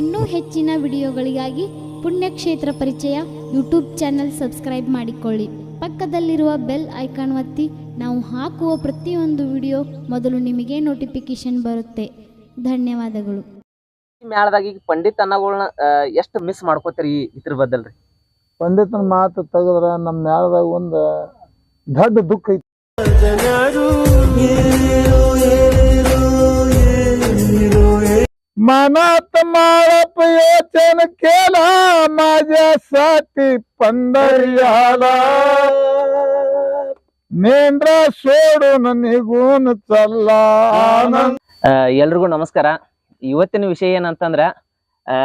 ಇನ್ನೂ ಹೆಚ್ಚಿನ ವಿಡಿಯೋಗಳಿಗಾಗಿ ಪುಣ್ಯಕ್ಷೇತ್ರ ಪರಿಚಯ ಯೂಟ್ಯೂಬ್ ಚಾನೆಲ್ ಸಬ್ಸ್ಕ್ರೈಬ್ ಮಾಡಿಕೊಳ್ಳಿ. ಪಕ್ಕದಲ್ಲಿರುವ ಬೆಲ್ ಐಕಾನ್ ಒತ್ತಿ ನಾವು ಹಾಕುವ ಪ್ರತಿಯೊಂದು ವಿಡಿಯೋ ಮೊದಲು ನಿಮಗೆ ನೋಟಿಫಿಕೇಶನ್ ಬರುತ್ತೆ. ಧನ್ಯವಾದಗಳು. ಮೇಳದಾಗಿ ಮ್ಯಾಳದಾಗ ಈಗ ಪಂಡಿತ್ ಅನ್ನಗಳನ್ನ ಎಷ್ಟು ಮಿಸ್ ಮಾಡ್ಕೋತೀರಿ ಈ ಇದ್ರ ಬದಲ್ರಿ ಪಂಡಿತನ ಮಾತು ತೆಗೆದ್ರ ನಮ್ಮ ಮೇಳದಾಗ ಒಂದು ದೊಡ್ಡ ದುಃಖ ಐತಿ. मनात माळप योचन केला माझ्यासाठी पंढरीला मेंढरा सोडून निघून चालला आनंद ಎಲ್ರಿಗೂ ನಮಸ್ಕಾರ ಇವತ್ತಿನ ವಿಷಯ ಏನಂತಂದ್ರ ಆ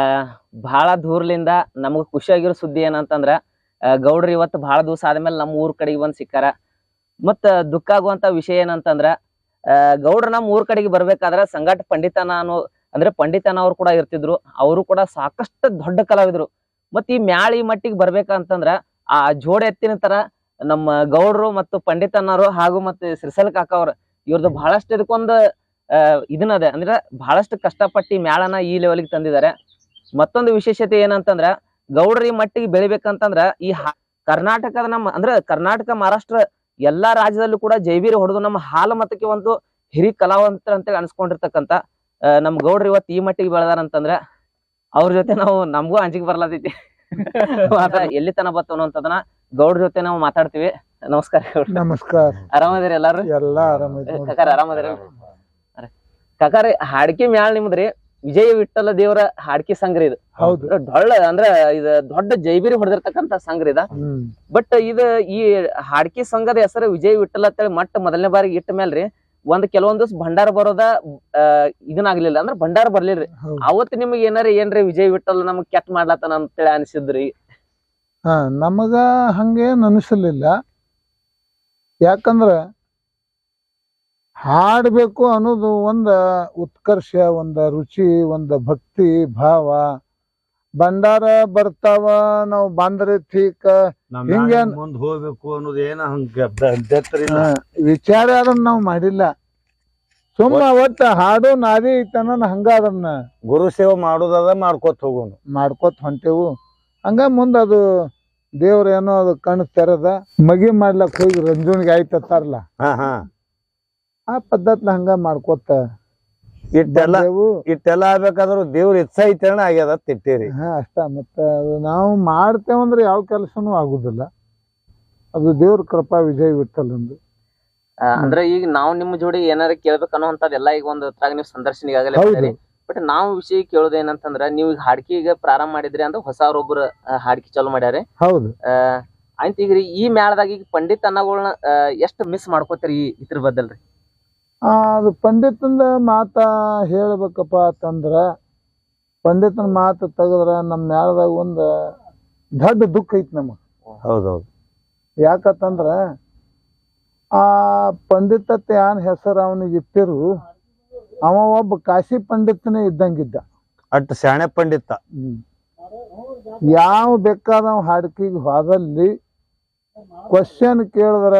ಬಹಳ ದೂರ್ಲಿಂದ ನಮಗ್ ಖುಷಿಯಾಗಿರೋ ಸುದ್ದಿ ಏನಂತಂದ್ರ ಆ, ಗೌಡ್ರು ಇವತ್ತು ಬಹಳ ದಿವಸ ಆದ್ಮೇಲೆ ನಮ್ಮ ಊರ್ ಕಡೆಗೆ ಬಂದ್ ಸಿಕ್ಕಾರ ಮತ್ತ ದುಃಖ ಆಗುವಂತ ವಿಷಯ ಏನಂತಂದ್ರ ಆ ಗೌಡ್ರ ನಮ್ಮ ಊರ್ ಕಡೆಗೆ ಬರ್ಬೇಕಾದ್ರ ಸಂಗಾಟ ಪಂಡಿತನ ಅನ್ನೋ ಅಂದ್ರೆ ಪಂಡಿತನ ಅವ್ರು ಕೂಡ ಇರ್ತಿದ್ರು, ಅವರು ಕೂಡ ಸಾಕಷ್ಟು ದೊಡ್ಡ ಕಲಾವಿದ್ರು. ಮತ್ ಈ ಮ್ಯಾಳಿ ಮಟ್ಟಿಗೆ ಬರ್ಬೇಕಂತಂದ್ರ ಆ ಜೋಡೆ ಎತ್ತಿನ ತರ ನಮ್ಮ ಗೌಡ್ರು ಮತ್ತು ಪಂಡಿತನವರು ಹಾಗೂ ಮತ್ತೆ ಸಿರಿಸಲ್ ಕಾಕ ಅವ್ರ ಇವ್ರದ್ದು ಬಹಳಷ್ಟು ಇದಕ್ಕೊಂದು ಇದನ್ನದ ಅಂದ್ರೆ ಬಹಳಷ್ಟು ಕಷ್ಟಪಟ್ಟು ಮ್ಯಾಳನ ಈ ಲೆವೆಲ್ಗೆ ತಂದಿದ್ದಾರೆ. ಮತ್ತೊಂದು ವಿಶೇಷತೆ ಏನಂತಂದ್ರ ಗೌಡ್ರ ಈ ಮಟ್ಟಿಗೆ ಬೆಳಿಬೇಕಂತಂದ್ರ ಈ ಕರ್ನಾಟಕದ ನಮ್ಮ, ಅಂದ್ರೆ ಕರ್ನಾಟಕ, ಮಹಾರಾಷ್ಟ್ರ ಎಲ್ಲಾ ರಾಜ್ಯದಲ್ಲೂ ಕೂಡ ಜೈವೀರ್ ಹೊಡೆದು ನಮ್ಮ ಹಾಲ ಮತಕ್ಕೆ ಒಂದು ಹಿರಿ ಕಲಾವಂತರ ಅಂತೇಳಿ ಅನ್ಸ್ಕೊಂಡಿರ್ತಕ್ಕಂಥ ನಮ್ ಗೌಡ್ರ ಇವತ್ತು ಈ ಮಟ್ಟಿಗೆ ಬೆಳೆದಾರ ಅಂತಂದ್ರ ಅವ್ರ ಜೊತೆ ನಾವು ನಮಗೂ ಅಂಜಿಗೆ ಬರ್ಲಾತೈತಿ. ಎಲ್ಲಿ ತನ ಬತ್ತು ಅಂತದನ್ನ ಗೌಡ್ರ ಜೊತೆ ನಾವು ಮಾತಾಡ್ತೀವಿ. ನಮಸ್ಕಾರ. ನಮಸ್ಕಾರ. ಆರಾಮದಿರಿ ಎಲ್ಲಾರು? ಎಲ್ಲ ಆರಾಮ. ಕಾಕಾರ ಆರಾಮದಿರಿ? ಕಾಕಾರ ಹಾಡ್ಕಿ ಮ್ಯಾಲ ನಿಮ್ದ್ರಿ ವಿಜಯ ವಿಠಲ ದೇವರ ಹಾಡ್ಕಿ ಸಂಗ್ರಿ ಇದು. ಹೌದು. ಡೊಳ್ಳ ಅಂದ್ರ ಇದು ದೊಡ್ಡ ಜೈಬಿರಿ ಹೊಡೆದಿರ್ತಕ್ಕಂತ ಸಂಗ್ರಿ ಇದ. ಬಟ್ ಇದು ಈ ಹಾಡ್ಕಿ ಸಂಘದ ಹೆಸರು ವಿಜಯ ವಿಠಲ ಅಂತೇಳಿ ಮಟ್ಟ ಮೊದಲನೇ ಬಾರಿಗೆ ಇಟ್ಟ ಮೇಲ್ರಿ ಒಂದ್ ಕೆಲವೊಂದಷ್ಟು ಭಂಡಾರ ಬರೋದ ಇದನ್ನಾಗ್ಲಿಲ್ಲ ಅಂದ್ರ ಭಂಡಾರ ಬರ್ಲಿಲ್ರಿ. ಅವತ್ ನಿಮ್ಗೆ ಏನಾರ ಏನ್ರಿ ವಿಜಯ್ ವಿಠಲ್ ನಮಗ್ ಕೆಟ್ಟ ಮಾಡ್ಲತ್ತಾನ ಅಂತೇಳಿ ಅನ್ಸಿದ್ರಿ? ಹಾ ನಮಗ ಹಂಗೇನ್ ಅನಿಸಲಿಲ್ಲ. ಯಾಕಂದ್ರ ಹಾಡ್ಬೇಕು ಅನ್ನೋದು ಒಂದ ಉತ್ಕರ್ಷ ಒಂದ ರುಚಿ ಒಂದ ಭಕ್ತಿ ಭಾವ. ಭಂಡಾರ ಬರ್ತಾವ ನಾವು ಬಂದ್ರೆ ಠೀಕ್ ಹಿಂಗೆ ಮುಂದ್ ಹೋಗ್ಬೇಕು ಅನ್ನೋದು ಏನ ಹಂಗ ವಿಚಾರ ಅದನ್ನ ನಾವು ಮಾಡಿಲ್ಲ. ಸುಮ್ಮ ಅವತ್ತ ಹಾಡು ನಾದಿ ಐತನ ಹಂಗ ಅದನ್ನ ಗುರು ಸೇವೆ ಮಾಡೋದದ ಮಾಡ್ಕೊತ ಹೋಗೋನು. ಮಾಡ್ಕೋತ ಹೊಂಟೇವು. ಹಂಗ ಮುಂದ ಅದು ದೇವ್ರ ಏನೋ ಅದು ಕಣ್ಣು ತೆರದ ಮಗಿ ಮಾಡ್ಲಕ್ ಹೋಗಿ ರಂಜುಣಿಗೆ ಆಯ್ತತ್ತಾರಲ್ಲ ಹಾ ಹಾ. ಆ ಪದ್ಧತಿ ಹಂಗ ಮಾಡ್ಕೋತ ಇಟ್ಟೆಲ್ಲ. ಇಟ್ಟೆಲ್ಲ ಆಗ್ಬೇಕಾದ್ರು ದೇವ್ರ ಇಚ್ಛಾ ಐತೇನ ಆಗ್ಯದ ತಿಟ್ಟಿರಿ. ಹಾ ಅಷ್ಟ ಮತ್ತ ಅದು ನಾವು ಮಾಡ್ತೇವಂದ್ರೆ ಯಾವ ಕೆಲಸನು ಆಗುದಿಲ್ಲ. ಅದು ದೇವ್ರ ಕೃಪಾ ವಿಜಯ ವಿಠಲಂದು ಅಂದ್ರೆ ಅಂದ್ರ ಈಗ ನಾವು ನಿಮ್ಮ ಜೋಡಿ ಏನಾರ ಕೇಳ್ಬೇಕು ಅನ್ನೋಂಥದ್ದೆಲ್ಲ ಈಗ ಒಂದು ತ್ರಾಗ ನೀವು ಸಂದರ್ಶನ ಈಗಾಗಲೇ ಬಟ್ ನಾವು ವಿಷಯ ಕೇಳೋದು ಏನಂತಂದ್ರ ನೀವು ಈಗ ಹಾಡ್ಕಿಗೆ ಈಗ ಪ್ರಾರಂಭ ಮಾಡಿದ್ರಿ ಅಂದ್ರೆ ಹೊಸವ್ರೊಬ್ರು ಹಾಡ್ಕಿ ಚಾಲು ಮಾಡ್ಯಾರ. ಹೌದು. ಆಯ್ತು ಈಗ ರೀ ಈ ಮೇಳದಾಗ ಈಗ ಪಂಡಿತ್ ಅನ್ನಗಳನ್ನ ಎಷ್ಟು ಮಿಸ್ ಮಾಡ್ಕೋತೀರಿ ಈ ಇದ್ರ ಬದಲ್ರಿ ಅದು ಪಂಡಿತನ ಮಾತ ಹೇಳ್ಬೇಕಪ್ಪ ಅಂತಂದ್ರ ಪಂಡಿತನ ಮಾತು ತೆಗೆದ್ರ ನಮ್ಮ ನ್ಯಾಳದಾಗ ಒಂದು ದೊಡ್ಡ ದುಃಖ ಐತಿ ನಮಗೆ. ಹೌದೌದು. ಯಾಕಂತಂದ್ರ ಆ ಪಂಡಿತ ಏನ್ ಹೆಸರು ಅವನಿಗೆ ಇಟ್ಟಿರು ಅವ ಒಬ್ಬ ಕಾಶಿ ಪಂಡಿತನೇ ಇದ್ದಂಗಿದ್ದ. ಅಟ್ ಶಾಣೆ ಪಂಡಿತ. ಯಾವ ಬೇಕಾದ ಹಾಡ್ಕಿಗೆ ಹೋದಲ್ಲಿ ಕ್ವಶನ್ ಕೇಳಿದ್ರ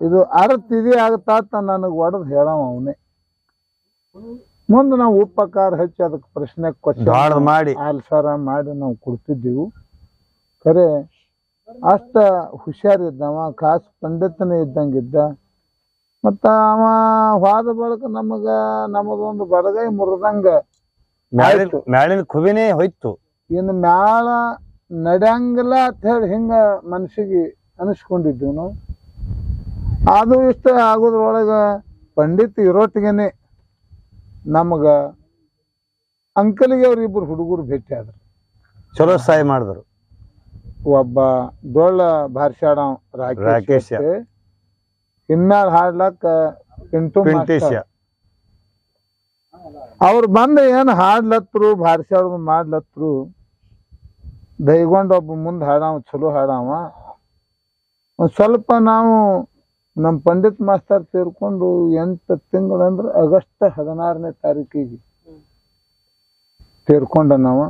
ಇದು ಅರ್ಥ ಇದೇ ಆಗತ್ತ ನನಗೆ ಒಡದ್ ಹೇಳವ ಅವನೇ. ಮುಂದೆ ನಾವು ಉಪಕಾರ ಹಚ್ಚಿ ಅದಕ್ಕೆ ಪ್ರಶ್ನೆ ಕೊಟ್ಟು ಕ್ವಶನ್ ಮಾಡಿ. ಆಲ್ಸಾರ ಮಾಡಿ ನಾವು ಕೊಡ್ತಿದ್ದೀವಿ. ಖರೆ ಅಷ್ಟ ಹುಷಾರಿದ್ದವ ಖಾಸ್ ಪಂಡಿತನೇ ಇದ್ದಂಗಿದ್ದ ಮತ್ತ ಅವ ಹೋದ ಬಳಕ ನಮಗ ನಮದೊಂದು ಬಲಗೈ ಮುರಿದಂಗ ಮ್ಯಾಳಿನ ಖುಬಿನೇ ಹೋಯ್ತು. ಇನ್ನು ಮ್ಯಾಳ ನಡ್ಯಂಗಿಲ್ಲ ಅಂತ ಹೇಳಿ ಹಿಂಗ ಮನಸ್ಸಿಗೆ ಅನಿಸ್ಕೊಂಡಿದ್ವಿ ನಾವು. ಅದು ಇಷ್ಟ ಆಗೋದ್ರೊಳಗ ಪಂಡಿತ್ ಇರೋಟಿಗೆನೆ ನಮಗ ಅಂಕಲಿಗೆ ಅವ್ರಿಬ್ರು ಹುಡುಗರು ಭೇಟಿ ಆದ್ರು. ಚಲೋ ಸಹಾಯ ಮಾಡಿದ್ರು. ಒಬ್ಬ ಡೊಳ್ಳ ಭಾರ್ಸಾಡ ರಾಕೇಶ್. ಇನ್ಮ್ಯಾಲ ಹಾಡ್ಲಕ್ಕ ಪಿಂಟು. ಅವ್ರು ಬಂದು ಏನ್ ಹಾಡ್ಲತ್ರು ಭಾರ್ಸಾಡ ಮಾಡ್ಲತ್ರು ದೈಗೊಂಡ್ ಒಬ್ಬ ಮುಂದ್ ಹಾಡಾವ ಚಲೋ ಹಾಡಾವ. ಒಂದ್ ಸ್ವಲ್ಪ ನಾವು ನಮ್ ಪಂಡಿತ್ ಮಾಸ್ತರ್ ಸೇರ್ಕೊಂಡು ಎಂಟು ತಿಂಗಳು ಅಂದ್ರೆ ಆಗಸ್ಟ್ ಹದಿನಾರನೇ ತಾರೀಕಿಗೆ ತೀರ್ಕೊಂಡ ನಾವು.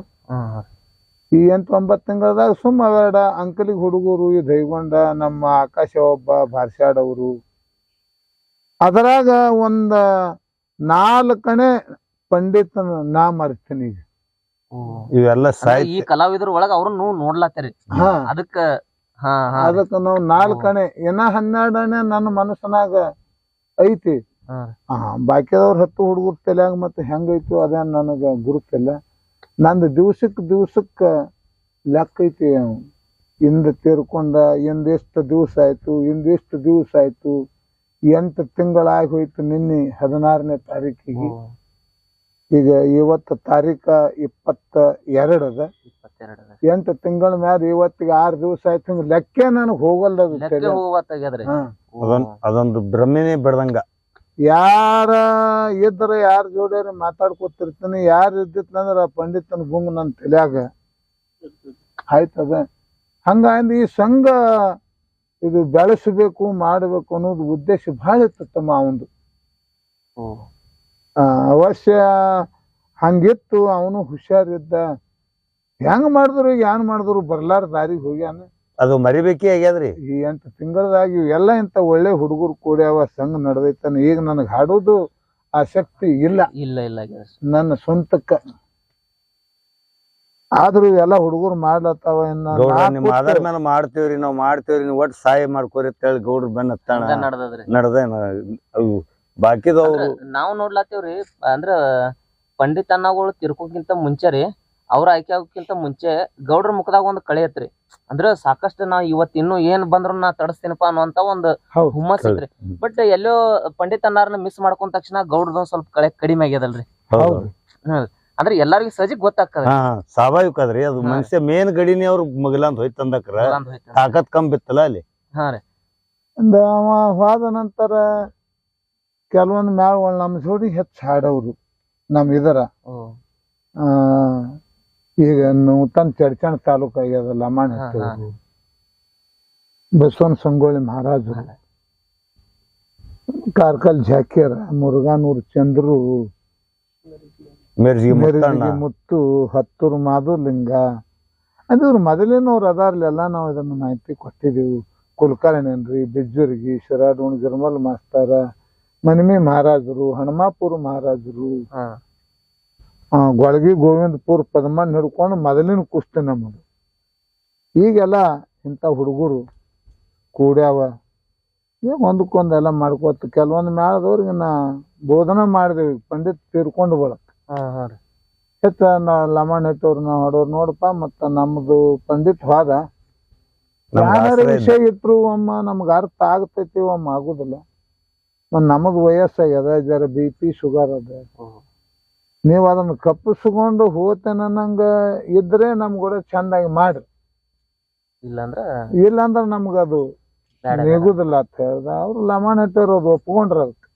ಈ ಎಂಟು ಒಂಬತ್ತು ತಿಂಗಳದಾಗ ಸುಮ್ಮ ಅವೆರಡ ಅಂಕಲಿಗೆ ಹುಡುಗರು ಈ ದೈಗೊಂಡ ನಮ್ಮ ಆಕಾಶ ಒಬ್ಬ ಭಾರ್ಸಾಡವರು. ಅದರಾಗ ಒಂದ ನಾಲ್ಕನೇ ಪಂಡಿತನ ನಾ ಮರ್ತೀನಿ ಈಗ. ಇವೆಲ್ಲ ಈ ಕಲಾವಿದ್ರ ಒಳಗ ಅವ್ರನ್ನು ನೋಡ್ಲಾತ್ತೀರಿ. ಹಾ. ಅದಕ್ಕ ಹಾ ಹಾ ಅದಕ್ಕ ನಾವು ನಾಲ್ಕನೇ ಏನ ಹನ್ನೆರಡನೆ ನನ್ನ ಮನಸ್ಸನಾಗ ಐತಿ. ಬಾಕಿದವ್ರ ಹತ್ತು ಹುಡುಗರ ತಲೆಯಾಗ ಮತ್ತೆ ಹೆಂಗೈತಿ ಅದೇನ್ ನನಗ ಗುರುತಿಲ್ಲ ನಂದ ದಿವ್ಸಕ್ ದಿವ್ಸಕ್ಕ ಲೆಕ್ಕ ಐತಿ ಇಂದ ತೀರ್ಕೊಂಡ ಇಂದೆಷ್ಟು ದಿವಸ ಆಯ್ತು ಇಂದಿಷ್ಟು ದಿವಸ ಆಯ್ತು ಎಂಟು ತಿಂಗಳಾಗಿ ಹೋಯ್ತು ನಿನ್ನೆ ಹದಿನಾರನೇ ತಾರೀಕಿಗೆ. ಈಗ ಇವತ್ತು ತಾರೀಕ ಇಪ್ಪತ್ತ ಎರಡು ಅದ ಇಪ್ಪತ್ತೆರಡು ಎಂಟು ತಿಂಗಳ ಮ್ಯಾಲ ಇವತ್ತಿಗೆ ಆರ್ ದಿವಸ ಆಯ್ತು ಲೆಕ್ಕೆ ಲೆಕ್ಕ ನನಗೆ ಹೋಗಲ್ದ ಲೆಕ್ಕ ಹೋಗತ್ತಾಗ್ಯದ್ರಿ ಅದೊಂದ್ ಅದೊಂದು ಭ್ರಮೆನೇ ಬೆಳ್ದಂಗ ಯಾರ ಇದ್ರ ಯಾರ ಜೋಡಿಯಾರ ಮಾತಾಡ್ಕೊತಿರ್ತೀನಿ. ಯಾರು ಇದ್ದಿತ್ತಂದ್ರ ಆ ಪಂಡಿತನ ಗುಂಗ್ ನನ್ನ ತಲ್ಯಾಗ ಆಯ್ತದ. ಹಂಗಾಗಿ ಈ ಸಂಘ ಇದು ಬೆಳೆಸಬೇಕು ಮಾಡಬೇಕು ಅನ್ನೋದು ಉದ್ದೇಶ ಬಹಳ ಇತ್ತಮ್ಮ ಅವಂದು. ಆ, ಅವಶ್ಯ ಹಂಗಿತ್ತು ಅವನು ಹುಷಾರಿದ್ದ. ಹೆಂಗ್ ಮಾಡಿದ್ರು ಏನ್ ಮಾಡಿದ್ರು ಬರ್ಲಾರ ದಾರಿಗೆ ಹೋಗ್ಯಾನ ಅದು ಮರಿಬೇಕೇ ಆಗ್ಯಾದ್ರಿ. ಈ ಎಂಟು ತಿಂಗಳದಾಗ ಇವೆಲ್ಲ ಇಂತ ಒಳ್ಳೆ ಹುಡುಗರು ಕೂಡ್ಯಾವ ಸಂಘ ನಡೆದೈತನ ಈಗ ನನಗೆ ಹಾಡೋದು ಆಸಕ್ತಿ ಇಲ್ಲ. ಇಲ್ಲ ಇಲ್ಲ ನನ್ನ ಸ್ವಂತಕ್ಕ. ಆದ್ರೂ ಎಲ್ಲ ಹುಡುಗರು ಮಾಡ್ಲತ್ತಾವ ಇನ್ನ ಗೌಡ್ರ ನಾ ನಿಮ್ ಕೂತ್ ಆಧಾರ ಮೇಲೆ ಮಾಡ್ತೇವ್ರಿ ನಾವ್ ಮಾಡ್ತೇವ್ರಿ ನೀವು ಒಟ್ಟು ಸಹಾಯ ಮಾಡ್ಕೋರಿ ಅಂತ ಹೇಳಿ ಗೌಡ್ರ ಬೆನ್ನ ಹತ್ತಾಣ ಹಂಗ ನಡ್ದದ್ರಿ. ನಡ್ದೆ ಅವು ಬಾಕಿದವ್ರು ನಾವ್ ನೋಡ್ಲಾತೇವ್ರಿ ಅಂದ್ರ ಪಂಡಿತ್ ಅನ್ನಗಳು ತಿರ್ಕೋಕ್ಕಿಂತ ಮುಂಚೆ ರೀ ಅವ್ರ ಆಯ್ಕೆ ಆಗೋಕ್ಕಿಂತ ಮುಂಚೆ ಗೌಡ್ರ ಮುಖದಾಗ ಒಂದು ಕಳೆ ಐತ್ರಿ. ಅಂದ್ರ ಸಾಕಷ್ಟು ನಾ ಇವತ್ ಇನ್ನು ಏನ್ ಬಂದ್ರು ನಾ ತಡಸ್ತೀನಪ್ಪ ಅನ್ನುವಂತ ಒಂದು. ಹುಮ್ಮಸ್ ಐತ್ರಿ. ಬಟ್ ಎಲ್ಲೋ ಪಂಡಿತ್ ಅನ್ನಾರನ್ನ ಮಿಸ್ ಮಾಡ್ಕೊಂಡ ತಕ್ಷಣ ಗೌಡ್ರದ ಒಂದ್ ಸ್ವಲ್ಪ ಕಳೆ ಕಡಿಮೆ ಆಗ್ಯದಲ್ರಿ. ಹೌದು. ಅಂದ್ರೆ ಎಲ್ಲಾರಿಗೂ ಸಜಿ ಗೊತ್ತಾಗ್ತದ. ಸ್ವಾಭಾವಿಕ ಅದ್ರಿ. ಅದು. ಮನುಷ್ಯ ಮೇನ್ ಗಡಿನಿ ಅವ್ರು ಹೋಯ್ತು ಹೋಯ್ತಂದಕ್ರ ತಾಕತ್ ಕಮ್ಮಿ ಬಿತ್ತಲ್ಲ ಅಲ್ಲಿ? ಹಾ ರೀ. ಹೋದ ನಂತರ ಕೆಲವೊಂದು ಮ್ಯಾಳ ನಮ್ಮ ಜೋಡಿ ಹೆಚ್ಚು ಹಾಡವ್ರು ನಮ್ ಇದರ. ಆ, ಈಗ ನೂತನ ಚಡ್ಚಣ ತಾಲೂಕು ಆಗ್ಯದ ಲಮಾಣ್ ಬಸವನ್ ಬಸವನ ಸಂಗೊಳ್ಳಿ ಮಹಾರಾಜರು. ಕಾರ್ಕಲ್ ಜಾಕೀರ ಮುರುಘಾನೂರ್ ಚಂದ್ರು ಮುತ್ತು ಹತ್ತೂರು ಮಾಧುಲಿಂಗ. ಅದು ಇವ್ರು ಮೊದಲಿನವ್ರು ಅದಾರ್ಲೆಲ್ಲ ನಾವು ಇದನ್ನ ಮಾಹಿತಿ ಕೊಟ್ಟಿದ್ದೀವಿ ಕುಲಕರ್ಣಿನ್ರಿ ಬಿಜ್ಜುರ್ಗಿ ಶಿರಾಡೋಣ ಗಿರ್ಮಲ್ ಮಾಸ್ತಾರ ಮನಿಮಿ ಮಹಾರಾಜರು ಹನುಮಾಪುರ ಮಹಾರಾಜರು. ಗೊಳಗಿ ಗೋವಿಂದಪುರ ಪದ್ಮ ಹಿಡ್ಕೊಂಡು ಮೊದಲಿನ ಕುಸ್ತಿ ನಮ್ಮದು. ಈಗೆಲ್ಲ ಇಂಥ ಹುಡುಗರು ಕೂಡ್ಯಾವ. ಈಗ ಒಂದಕ್ಕೊಂದೆಲ್ಲ ಮಾಡ್ಕೋತ ಕೆಲವೊಂದು ಮೇಳದವ್ರಿಗೆ ನಾ ಬೋಧನೆ ಮಾಡಿದೆವು ಪಂಡಿತ್ ತೀರ್ಕೊಂಡು ಬಳಕ ಹೆಚ್ಚ ನಾ ಲಮಣ್ ಇಟ್ಟವ್ರು ನಾವು ಹೊಡೋರು ನೋಡಪ್ಪ ಮತ್ತ ನಮ್ದು ಪಂಡಿತ್ ಹೋದ ಯಾರ ವಿಷಯ ಇಟ್ರು ಅಮ್ಮ ನಮ್ಗೆ ಅರ್ಥ ಆಗ್ತೈತಿ ಅಮ್ಮ ಆಗುದಿಲ್ಲ. ನಮಗ್ ವಯಸ್ಸಾಗ್ಯದ ಜರ ಬಿ ಪಿ ಶುಗರ್ ಅದ. ನೀವ್ ಅದನ್ನ ಕಪ್ಪಿಸ್ಕೊಂಡು ಹೋತೇನ ನಂಗ ಇದ್ರೆ ನಮ್ಗೂಡ ಚಂದಾಗಿ ಮಾಡ್ರಿ. ಇಲ್ಲಂದ್ರ ಇಲ್ಲಾಂದ್ರ ನಮ್ಗ ಅದು ನೆಗುದಿಲ್ಲ ಅಂತ ಹೇಳ್ದ. ಅವ್ರು ಲಮಾಣ ಇಟ್ಟವ್ರು ಅದು ಒಪ್ಕೊಂಡ್ರ ಅದಕ್ಕೆ.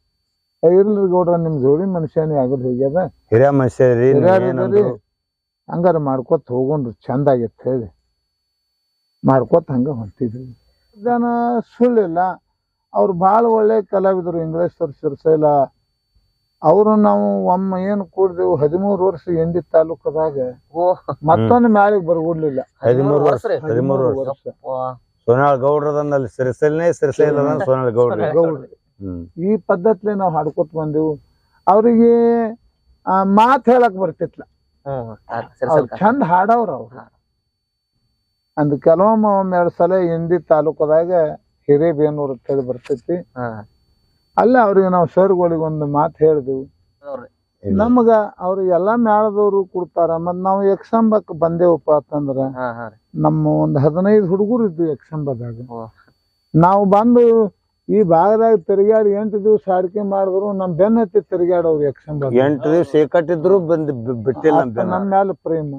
ಇರ್ಲಿ ಗೌಡ್ರ ನಿಮ್ ಜೋಡಿ ಮನುಷ್ಯನೇ ಆಗದ್ ಹೋಗ್ಯದ ಹಿರಿಯ ಮನುಷ್ಯ ರೀ. ಹಂಗಾರ ಮಾಡ್ಕೊತ ಹೋಗೊಂಡ್ರು ಚಂದ ಆಗೇತ್ ಹೇಳಿ. ಮಾಡ್ಕೊತ ಹಂಗ ಹೊಂಟಿದ್ವಿ. ಜನ ಸುಳ್ಳಿಲ್ಲ. ಅವ್ರು ಭಾಳ ಒಳ್ಳೆ ಕಲಾವಿದರು ಇಂಗ್ಲೇಶ್ವರ್ ಸಿರ್ಸೈಲ ಅವರು ನಾವು ಒಮ್ಮ ಏನು ಕೂಡಿದೆವು ಹದಿಮೂರು ವರ್ಷ ಎಂಡಿ ತಾಲೂಕದಾಗ ಮತ್ತೊಂದು ಮ್ಯಾಲಿಗೆ ಬರ್ಗುಡ್ಲಿಲ್ಲ. ಹದಿಮೂರು ವರ್ಷ ಹದಿಮೂರು ವರ್ಷ. ಸೋನಾಳ್ ಗೌಡ್ರದನ್ನ ಅಲ್ಲಿ ಸಿರಿಸಲ್ನೇ ಸಿರಿಸೈಲ್ ಸೋನಾಳ್ ಗೌಡ್ರ. ಗೌಡ್ರು. ಈ ಪದ್ಧತಿಲಿ ನಾವು ಹಾಡ್ಕೊತ ಬಂದೆವು. ಅವರಿಗೆ ಮಾತು ಹೇಳಕ್ ಬರ್ತಿತ್ಲ. ಚಂದ ಹಾಡವ್ರ ಅವ್ರು. ಅಂದ್ ಕೆಲವೊಮ್ಮೆ ಎರಡ್ ಸಲ ಹಿಂದಿ ತಾಲೂಕದಾಗ ಹಿರೇಬೇನೂರ್ ಅಂತ ಹೇಳಿ ಬರ್ತೈತಿ. ಹಾ. ಅಲ್ಲೇ ಅವ್ರಿಗೆ ನಾವು ಸರ್ಗಳಿಗೆ ಒಂದು ಮಾತು ಹೇಳಿದ್ವಿ ನಮಗ ಅವ್ರಿಗೆ ಎಲ್ಲಾ ಮ್ಯಾಳದವ್ರು ಕೊಡ್ತಾರ. ಮತ್ ನಾವು ಎಕ್ಸಾಂಬಕ್ ಬಂದೇವಪ್ಪ ಅಂತಂದ್ರ ಹಾ ಹಾ ರೀ. ನಮ್ಮ ಒಂದ್ ಹದಿನೈದು ಹುಡುಗರು ಇದ್ವು ಎಕ್ಸಾಂಬದಾಗ. ನಾವು ಬಂದು ಈ ಭಾಗದಾಗ ತಿರುಗಾಡಿ ಎಂಟು ದಿವಸ ಅಡಿಕೆ ಮಾಡಿದ್ರು ನಮ್ ಬೆನ್ನ ಹತ್ತಿ ತಿರುಗಾಡವ್ರು ಯಕ್ಷಂಬ ಎಂಟು ದಿವ್ಸ ಕಟ್ಟಿದ್ರು ಬಂದ್ ಬಿಟ್ಟಿಲ್ಲ. ನಮ್ಮ ಮ್ಯಾಲ ಪ್ರೇಮ.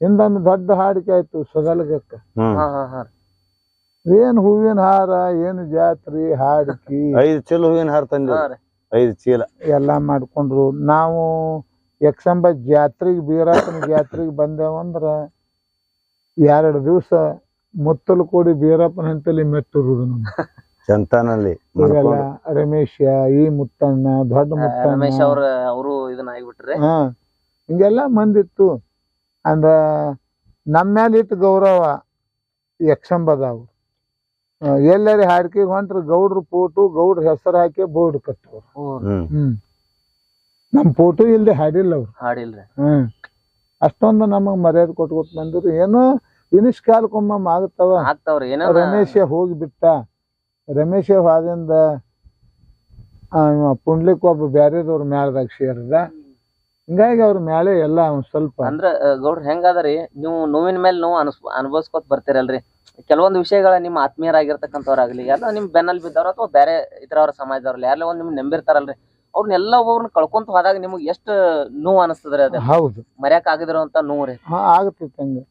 ಹಿಂದೊಂದು ದೊಡ್ಡ ಹಾಡಿಕೆ ಆಯ್ತು ಸೊಗಲ್ಗಕ್ಕ. ಹ್ಮ್. ಹಾ ಹಾ ಹಾ ಏನ್ ಹೂವಿನ ಹಾರ ಏನ್ ಜಾತ್ರಿ ಹಾಡಿಕಿ. ಐದ್ ಚೀಲ ಹೂವಿನ ಹಾರ ತಂದಿವಿ ಹಾ ರೀ. ಐದ್ ಚೀಲ. ಎಲ್ಲಾ ಮಾಡ್ಕೊಂಡ್ರು. ನಾವು ಯಕ್ಷಂಬ ಜಾತ್ರೆಗೆ ಬೀರಾಪನ ಜಾತ್ರೆಗೆ ಬಂದೇವಂದ್ರ ಎರಡು ದಿವಸ ಮುತ್ತಲು ಕೂಡಿ ಬೀರಪ್ಪನ ಹಂತಲ್ಲಿ ಮೆಟ್ಟುರುದು ನಮ್ಗೆ ಚಂತಾನಲ್ಲಿ ಇವೆಲ್ಲ ರಮೇಶ ಈ ಮುತ್ತಣ್ಣ ದೊಡ್ಡ ಮುತ್ತಣ್ಣ. ರಮೇಶ್ ಅವ್ರ ಅವರು ಇದನ್ನ ಆಗಿಬಿಟ್ರಿ? ಹಾ ಹಿಂಗೆಲ್ಲ ಮಂದಿತ್ತು. ಅಂದ ನಮ್ಮ ಮ್ಯಾಲ ಇಟ್ಟು ಗೌರವ ಯಕ್ಷಂಬದವ್ರು ಎಲ್ಲಾರಿ ಹಾಡ್ಕಿಗೆ ಹೊಂಟ್ರ ಗೌಡ್ರ ಫೋಟೋ ಗೌಡ್ರ ಹೆಸರು ಹಾಕಿ ಬೋರ್ಡ್ ಕಟ್ಟವ್ರು ಹ್ಮ್. ನಮ್ ನಮ್ಮ ಫೋಟೋ ಇಲ್ದೆ ಹಾಡಿಲ್ಲ ಅವ್ರು. ಹಾಡಿಲ್ರಿ ಹ್ಮ್. ಅಷ್ಟೊಂದು ನಮಗ್ ಮರ್ಯಾದೆ ಕೊಟ್ಕೊತ ಬಂದ್ರು ಏನೋ ಇನಿಷ್ ಕಾಲಕ್ಕೊಮ್ಮೆ ಆಗುತ್ತವ ಆಗ್ತಾವ್ರಿ. ಏನೋ ರಮೇಶ ಹೋಗಿ ಬಿಟ್ಟ ರಮೇಶ ಹಾದಿಂದ ಪುಂಡ್ಲಿಕ್ ಒಬ್ಬ ಬ್ಯಾರೆದವ್ರ ಮ್ಯಾಲದಾಗ ಸೇರಿದ. ಹಿಂಗಾಗಿ ಅವ್ರ ಮ್ಯಾಲೆ ಎಲ್ಲ ಒಂದ್ ಸ್ವಲ್ಪ ಅಂದ್ರ ಗೌಡ್ರ ಹೆಂಗಾದ್ರಿ ನೀವು ನೋವಿನ ಮೇಲೆ ನೋವು ಅನ್ಸ್ ಅನುಭವಿಸ್ಕೊತ ಬರ್ತೀರಲ್ರಿ. ಕೆಲವೊಂದು ವಿಷಯಗಳ ನಿಮ್ಮ ಆತ್ಮೀಯರಾಗಿರ್ತಕ್ಕಂಥವ್ರಾಗಲಿ ಎಲ್ಲ ನಿಮ್ಮ ಬೆನ್ನಲ್ಲಿ ಬಿದ್ದವ್ರು ಅಥವಾ ಬೇರೆ ಇತರವ್ರ ಸಮಾಜದವ್ರಲ್ಲ ಯಾರೋ ಒಂದು ನಿಮ್ಗೆ ನಂಬಿರ್ತಾರಲ್ರಿ ಅವ್ರನ್ನೆಲ್ಲ ಒಬ್ಬೊಬ್ರನ್ನ ಕಳ್ಕೊಂತ ಹೋದಾಗ ನಿಮ್ಗೆ ಎಷ್ಟು ನೋವು ಅನಿಸ್ತದ್ರಿ ಅದು ಹೌದು. ಮರ್ಯಾಕ್ ಅಂತ ನೋವು ರೀ ಹಾ ಆಗತೈತಿ ಹಂಗೆ.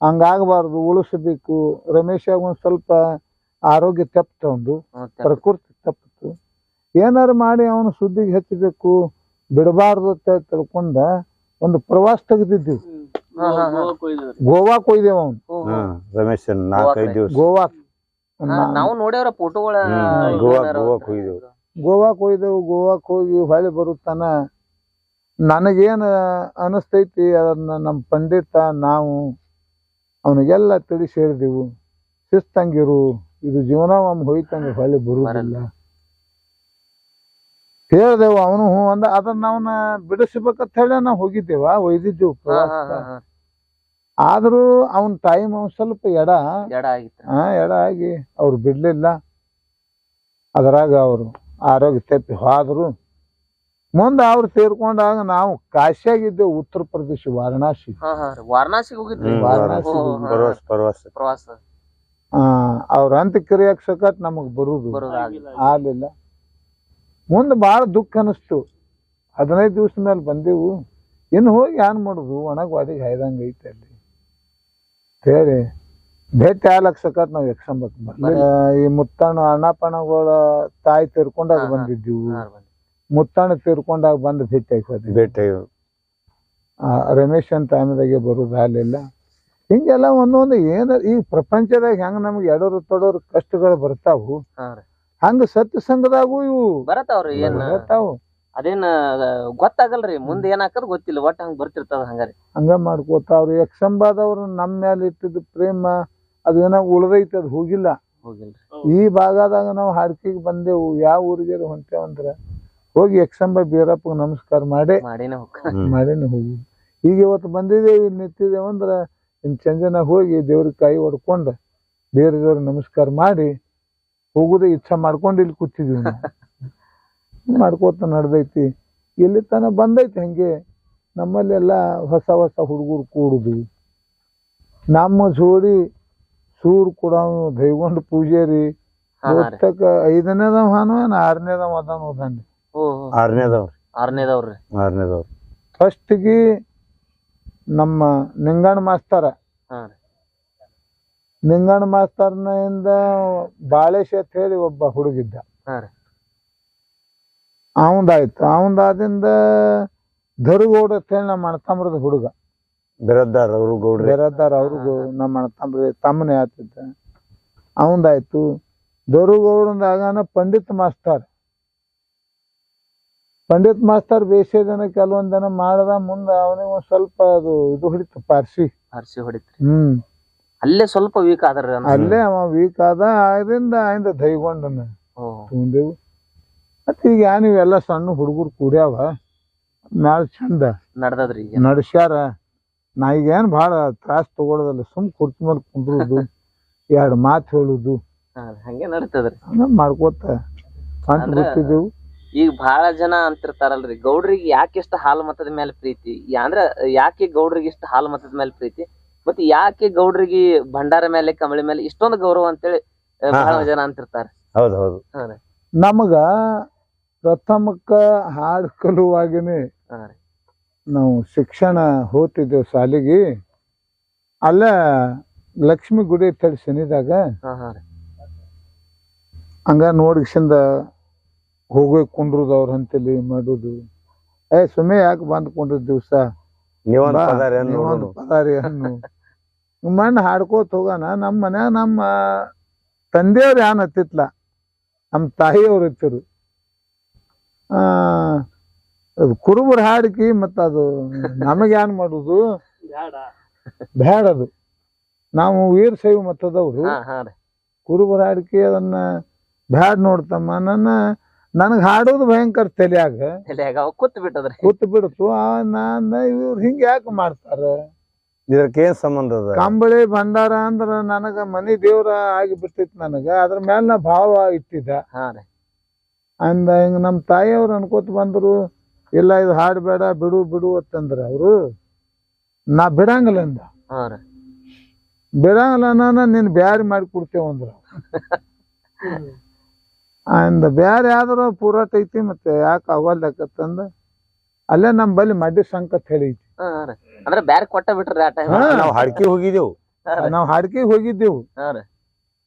ಹಂಗಾಗಬಾರ್ದು ಉಳಿಸಬೇಕು ರಮೇಶ್ ಒಂದು ಸ್ವಲ್ಪ ಆರೋಗ್ಯ ತಪ್ಪಿತು ಒಂದು ಪ್ರಕೃತಿ ತಪ್ಪಿತು. ಏನಾರು ಮಾಡಿ ಅವನು ಸುದ್ದಿಗೆ ಹಚ್ಚಬೇಕು ಬಿಡಬಾರ್ದು ಅಂತ ತಿಳ್ಕೊಂಡ ಒಂದು ಪ್ರವಾಸ ತೆಗೆದಿದ್ದೀವಿ. ಗೋವಾಕ್ ಹೋಯ್ದೇವ ಅವ್ನು. ಹ್ಮ್ ರಮೇಶ್ ನಾಲ್ಕೈದು ದಿವಸ. ಗೋವಾಕ್ ನಾವು ನೋಡ್ಯಾವ್ರ ಫೋಟೋಗಳ ಗೋವಾ ಗೋವಾಕ್ ಗೋವಾ ಗೋವಾಕ್ ಹೋಯ್ದೆವು ಗೋವಾಕ್ ಹೋಗಿ ಹೊಳೆ ಬರುತ್ತಾನ. ನನಗೇನ ಅನಸ್ತೈತಿ ಅದನ್ನ ನಮ್ಮ ಪಂಡಿತ ನಾವು ಅವನಿಗೆಲ್ಲ ತಿಳಿಸಿ ಹೇಳಿದೆವು ಶಿಸ್ತಂಗಿರು ಇದು ಜೀವನ ಒಮ್ಮೆ ಹೋಯ್ತಂಗೆ ಹೊಳೆ ಬರುವುದಿಲ್ಲ ಹೇಳ್ದೆವು ಅವನು ಹ್ಞೂ ಅಂದ ಅದನ್ನ ಅವನ ಬಿಡಿಸ್ಬೇಕಂತ ಹೇಳಿ ನಾವು ಹೋಗಿದ್ದೇವ ಒಯ್ದಿದ್ದೆವು ಪ್ರವಾಸಕ್ಕ. ಆದ್ರೂ ಅವನ ಟೈಮ್ ಸ್ವಲ್ಪ ಎಡ. ಎಡ ಆಗಿತ್ತು. ಆ ಎಡ ಆಗಿ ಅವ್ರು ಬಿಡ್ಲಿಲ್ಲ. ಅದರಾಗ ಅವರು ಆರೋಗ್ಯ ತಪ್ಪಿ ಹೋದ್ರು. ಮುಂದೆ ಅವ್ರು ತೀರ್ಕೊಂಡಾಗ ನಾವು ಕಾಶಿಯಾಗಿದ್ದೇವೆ ಉತ್ತರ ಪ್ರದೇಶ ವಾರಣಾಸಿ. ಹಾ ಹಾ ವಾರಣಾಸಿಗೆ ಹೋಗಿದ್ರಿ? ವಾರಣಾಸಿ. ಹಾ. ಪ್ರವಾಸ ಪ್ರವಾಸ. ಪ್ರವಾಸ. ಆ ಅವ್ರ ಸಕಟ್ ನಮಗ್ ಬರುದು. ಆಗ್ಲಿಲ್ಲ. ಮುಂದೆ ಭಾಳ ದುಃಖ ಅನಿಸ್ತು. ಹದಿನೈದು ದಿವ್ಸ ಮೇಲೆ ಬಂದೆವು. ಇನ್ನು ಹೋಗಿ ಏನ್ ಮಾಡುದು? ಒಣಗ್ವಾಡಿಗೆ ಹಾಯ್ದಂಗ ಐತೆ ಅಲ್ಲಿ. ಹೇಳಿ. ಭೇಟಿ ಆಗ್ಲಕ್ ಸಕತ್ ನಾವ್ ಬರ್ಲಿಲ್ಲ ಈ ಮುತ್ತಣ್ಣ ಅಣ್ಣಪ್ಪಣಗಳ ತಾಯಿ ತೀರ್ಕೊಂಡಾಗ ಬಂದಿದ್ದೀವಿ. ಮುತ್ತಣ್ಣ ತೀರ್ಕೊಂಡಾಗ ಬಂದು ಭೇಟಿ ಆಗ್ತದೆ. ಭೇಟಿ ರಮೇಶ್ ಅಂತ ಆಮೇಲೆ ಬರೋದು ಆಗ್ಲಿಲ್ಲ ಹಿಂಗೆಲ್ಲ ಒಂದೊಂದು ಏನ ಈ ಪ್ರಪಂಚದಾಗ ಹೆಂಗ್ ನಮ್ಗೆ ಎಡೋರು ತೊಡೋರು ಕಷ್ಟಗಳು ಬರ್ತಾವು. ಹಂಗ ಸತ್ಯ ಸಂಘದಾಗೂ ಇವು ಬರತಾವ್ರಿ ಏನು ಬರ್ತಾವು. ಅದೇನ್ ಗೊತ್ತಾಗಲ್ರಿ. ಮುಂದೆ ಏನಾಕದ್ ಗೊತ್ತಿಲ್ಲ. ಒಟ್ಟ ಹಂಗ ಬರ್ತಿರ್ತದ ಹಂಗಾರಿ. ಹಂಗ ಮಾಡ್ಕೋತಾವ್ರು. ಯಕ್ಷಂಬಾದವ್ರು ನಮ್ಮ ಮೇಲೆ ಇಟ್ಟಿದ್ ಪ್ರೇಮ ಅದೇನ ಉಳದೈತಿ ಉಳ್ದೈತಿ ಅದು ಹೋಗಿಲ್ಲ. ಹೋಗಿಲ್ರಿ. ಈ ಭಾಗದಾಗ ನಾವು ಹಾಡ್ಕಿಗೆ ಬಂದೆವು. ಯಾವ ಊರಿಗೆ ಹೊಂತೇವಂದ್ರ ಅಂದ್ರ ಹೋಗಿ ಯಕ್ಷಂಬ ಬೀರಪ್ಪ ನಮಸ್ಕಾರ ಮಾಡಿ ಮಾಡಿನ ಹೋಗ. ಮಾಡಿನ ಹೋಗಿ. ಈಗ ಇವತ್ತು ಬಂದಿದ್ದೇವೆ ಇಲ್ಲಿ ನಿಂತಿದ್ದೇವೆ ಅಂದ್ರ ಇನ್ ಚಂಜನ ಹೋಗಿ ದೇವ್ರಿಗೆ ಕೈ ಹೊಡ್ಕೊಂಡು ಬೇರೆ ದೇವ್ರಿಗೆ ನಮಸ್ಕಾರ ಮಾಡಿ ಹೋಗುದೇ ಇಚ್ಛಾ ಮಾಡ್ಕೊಂಡು ಇಲ್ಲಿ ಕೂತಿದ್ವಿ ನಾವು. ಮಾಡ್ಕೋತ ನಡ್ದೈತಿ. ಇಲ್ಲಿ ತನ ಬಂದೈತಿ ಹಂಗೆ ನಮ್ಮಲ್ಲೆಲ್ಲ ಹೊಸ ಹೊಸ ಹುಡುಗರು ಕೂಡುದು. ನಮ್ಮ ಜೋಡಿ ಸೂರ್ ಕೂಡ ದೈಗೊಂಡು ಪೂಜಾರಿ ಒತ್ತಕ ಐದನೇದವ ಹಾನು ಏನ್ ಆರನೇದವ ಅದಾನ ಹೋದಾನೆ ಓ ಹೋ. ಆರನೇದವ್ರಿ. ಆರನೇದವ್ರಿ. ಆರನೇದವ್ರಿ. ಫಸ್ಟ್ಗೆ ನಮ್ಮ ನಿಂಗಣ್ಣ ಮಾಸ್ತರ. ನಿಂಗಣ್ಣ ಮಾಸ್ತರ್ನಿಂದ ಬಾಳೇಶ್ ಅಂತ ಹೇಳಿ ಒಬ್ಬ ಹುಡುಗಿದ್ದ. ಅವಂದಾಯ್ತು ಅವಂದಾದಿಂದ ಧರುಗೌಡ ಅಂತ ಹೇಳಿ ನಮ್ಮ ಅಣ್ಣತಮ್ಮರದ ಹುಡುಗ. ಬಿರದ್ದಾರ ಅವರು ಗೌಡ್ರಿ? ಬೇರೆದಾರ ಅವ್ರಿಗೂ ನಮ್ಮ ಅಣ್ಣತಮ್ಮರ ತಮ್ಮನೇ ಆತಿದ್ದ. ಅವಂದಾಯ್ತು ಧರುಗೌಡಂದಾಗನ ಪಂಡಿತ್ ಮಾಸ್ತರ್. ಪಂಡಿತ್ ಮಾಸ್ತರ್ ಬೇಸಿಗೆ ದಿನ ಕೆಲವೊಂದ್ ದಿನ ಮಾಡದ ಮುಂದ ಅವನಿಗೆ ಒಂದ್ ಸ್ವಲ್ಪ ಅದು ಇದು ಹಿಡಿತು ಪಾರ್ಸಿ. ಪಾರ್ಸಿ ಹೊಡಿತ್ರಿ. ಹ್ಮ್. ಅಲ್ಲೇ ಸ್ವಲ್ಪ ವೀಕ್ ಆದ್ರೆ ಅಲ್ಲೇ ಅವ ವೀಕ್ ಆದ ಅದರಿಂದ ಆಯ್ದ ದೈಗೊಂಡನ ಓ. ಮತ್ತೆ ಈಗ ಏನ್ ಇವೆಲ್ಲ ಸಣ್ಣ ಹುಡುಗರು ಕೂಡ್ಯಾವ ಮ್ಯಾಲ ಚಂದ ನಡ್ದದ್ರಿ ಈಗ. ನಡ್ಸ್ಯಾರ ನಾ ಈಗ ಏನ್ ಭಾಳ ತ್ರಾಸ್ ತಗೊಳೋದಲ್ಲ ಸುಮ್ ಕುರ್ಚಿ ಮೇಲೆ ಕುಂದ್ರುದು ಎರಡು ಮಾತು ಹೇಳುದು. ಹಂಗೆ ನಡೀತದ್ರಿ. ಹಂಗ ಮಾಡ್ಕೋತ ಅಂತ ಅಂದ್ರ- ಬಿಟ್ಟಿದ್ದೆವು ಈಗ ಬಹಳ ಜನ ಅಂತಿರ್ತಾರಲ್ರಿ ಗೌಡ್ರಿಗೆ ಯಾಕೆ ಇಷ್ಟ ಹಾಲು ಮತದ ಮೇಲೆ ಪ್ರೀತಿ? ಯಾ- ಅಂದ್ರ ಯಾಕೆ ಗೌಡ್ರಿಗೆ ಇಷ್ಟ ಹಾಲು ಮತದ ಮೇಲೆ ಪ್ರೀತಿ? ಮತ್ತೆ ಯಾಕೆ ಗೌಡ್ರಿಗೆ ಭಂಡಾರ ಮೇಲೆ ಕಮಳಿ ಮೇಲೆ ಇಷ್ಟೊಂದು ಗೌರವ ಅಂತೇಳಿ ಆ, ಹಾ, ಬಹಳ ಹಾ. ಜನ ಅಂತಿರ್ತಾರೆ. ಹೌದು ಹೌದು. ಹಾ ರೀ ನಮಗ ಪ್ರಥಮಕ್ಕ ಹಾಡ್ ಕಲುವಾಗಿನೇ ನಾವು ಶಿಕ್ಷಣ ಹೋತಿದ್ದೇವ್ ಶಾಲಿಗೆ. ಅಲ್ಲ ಲಕ್ಷ್ಮಿ ಗುಡಿ ತಡಿ ಶನಿದಾಗ? ಹಂಗ ನೋಡ್ಕಿಂದ ಹೋಗಿ ಕುಂಡ್ರುದು ಅವ್ರ ಅಂತೇಳಿ ಮಾಡುದು. ಏ ಸುಮ್ಮನೆ ಯಾಕೆ ಬಂದ್ ಕುಂಡ್ರ ದಿವ್ಸ? ಪದಾರ ಹಣ್ಣು ಮಣ್ಣು ಹಾಡ್ಕೋತ ಹೋಗೋಣ ನಮ್ಮ ಮನ್ಯಾಗ ನಮ್ಮ ತಂದೆಯವ್ರು ಯಾನ್ ಹತ್ತಿತ್ಲ? ನಮ್ಮ ತಾಯಿಯವ್ರು ಹತ್ತಿರು. ಆ ಅದು ಕುರುಬರ ಹಾಡಿಕಿ ಮತ್ತ ಅದು ನಮಗೆ ಏನ್ ಮಾಡುದು? ಬ್ಯಾಡ. ಅದು ನಾವು ವೀರ ಶೈವ ಮತ್ತದವ್ರು ಹಾ ಹಾ ರೀ. ಕುರುಬರ ಹಾಡಿಕೆ ಅದನ್ನ ಬ್ಯಾಡ್ ನೋಡ್ತಮ್ಮ. ನನ್ನ ನನಗ್ ಹಾಡೋದು ಭಯಂಕರ ತಲೆಯಾಗ. ಕೂತ್ ಬಿಟ್ಟದ್ರಿ. ಕೂತ್ ಬಿಡ್ತು. ಆ ನಾನ್ ಇವ್ರು ಹಿಂಗ ಯಾಕೆ ಮಾಡ್ತಾರ? ಇದಕ್ಕೇನ್ ಏನ್ ಸಂಬಂಧ ಅದ? ಕಂಬಳಿ ಭಂಡಾರ ಅಂದ್ರ ನನಗ ಮನಿ ದೇವ್ರ ಆಗಿ ಬಿಟ್ಟಿತ್ ನನಗ. ಅದ್ರ ಮೇಲೆ ನಾ ಭಾವ ಇಟ್ಟಿದ್ದ. ಹಾ ರೀ. ಅಂದ ಹಿಂಗ ನಮ್ ತಾಯಿಯವ್ರು ಅನ್ಕೋತ ಬಂದ್ರು ಇಲ್ಲ ಇದು ಹಾಡಬೇಡ ಬಿಡು ಬಿಡು ಅಂತಂದ್ರೆ ಅವರು ನಾ ಬಿಡಂಗಿಲ್ಲ ಅಂದ. ಬಿಡಂಗಲ್ಲ ರೀ. ಬಿಡಂಗಿಲ್ಲ ನಾನು ನಿನ್ ಬ್ಯಾರಿ ಮಾಡಿ ಕೊಡ್ತೇವ ಅಂದ್ರ. ಅಂದ ಬ್ಯಾರೆ ಆದ್ರ ಪೂರಾಟ ಐತಿ ಮತ್ತೆ ಯಾಕೆ ಆಗಲ್ದಕ್ಕಂದ ಅಲ್ಲೇ ನಮ್ಮ ಬಲ್ಲಿ ಮಡ್ಡಿ ಸಂಕತ್ ಹೇಳಿ ಐತಿ ಹಾ ರೀ. ಅಂದ್ರ ಬ್ಯಾರೆ ಕೊಟ್ಟ ಬಿಟ್ರಿ ಆ ಟೈಮ್ ಹೋಗಿದ್ದೆವು ನಾವ್ ಹಡ್ಕಿ ಹೋಗಿದೇವು ನಾವ್ ಹಾಡ್ಕಿ ಹೋಗಿದ್ದೆವು. ಹಾ ರೀ.